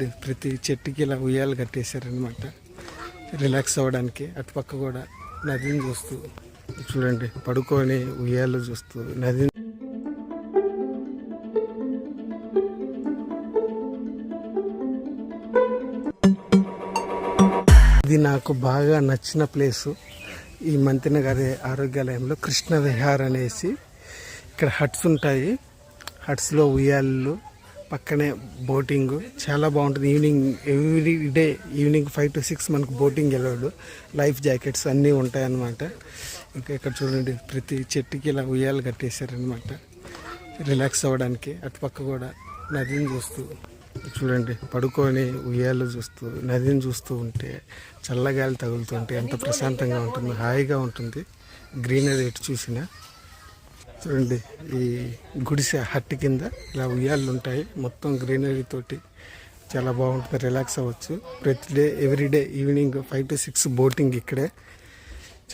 ప్రతి చెట్టుకి ఇలా ఉయ్యాలు కట్టేశారనమాట రిలాక్స్ అవ్వడానికి అటుపక్క కూడా నదిని చూస్తూ చూడండి పడుకొని ఉయ్యాలు చూస్తూ నదిని ఇది నాకు బాగా నచ్చిన ప్లేసు. ఈ మంతిన గారి ఆరోగ్యాలయంలో కృష్ణ విహార్ అనేసి ఇక్కడ హట్స్ ఉంటాయి. హట్స్లో ఉయ్యాళ్ళు పక్కనే బోటింగ్. చాలా బాగుంటుంది. Evening every day evening five to six మనకు బోటింగ్ వెళ్ళాడు లైఫ్ జాకెట్స్ అన్నీ ఉంటాయన్నమాట. ఇంకా ఇక్కడ చూడండి ప్రతి చెట్టుకి ఇలా ఉయ్యాలు కట్టేశారనమాట రిలాక్స్ అవ్వడానికి అటుపక్క కూడా నదిని చూస్తూ చూడండి పడుకొని ఉయ్యాలు చూస్తూ నదిని చూస్తూ ఉంటే చల్లగాలి తగులుతుంటే ఎంత ప్రశాంతంగా ఉంటుంది హాయిగా ఉంటుంది. గ్రీనరీ ఎటు చూసినా. చూడండి ఈ గుడిసె హట్ కింద ఇలా ఉయ్యాళ్ళు ఉంటాయి. మొత్తం గ్రీనరీ తోటి చాలా బాగుంటుంది రిలాక్స్ అవ్వచ్చు. ప్రతి day every day evening five to six boating ఇక్కడే.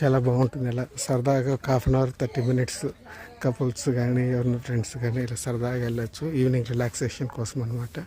చాలా బాగుంటుంది ఇలా సరదాగా ఒక half an hour thirty minutes couples కానీ ఎవరిన ఫ్రెండ్స్ కానీ ఇలా సరదాగా వెళ్ళచ్చు. ఈవినింగ్ రిలాక్సేషన్ కోసం అనమాట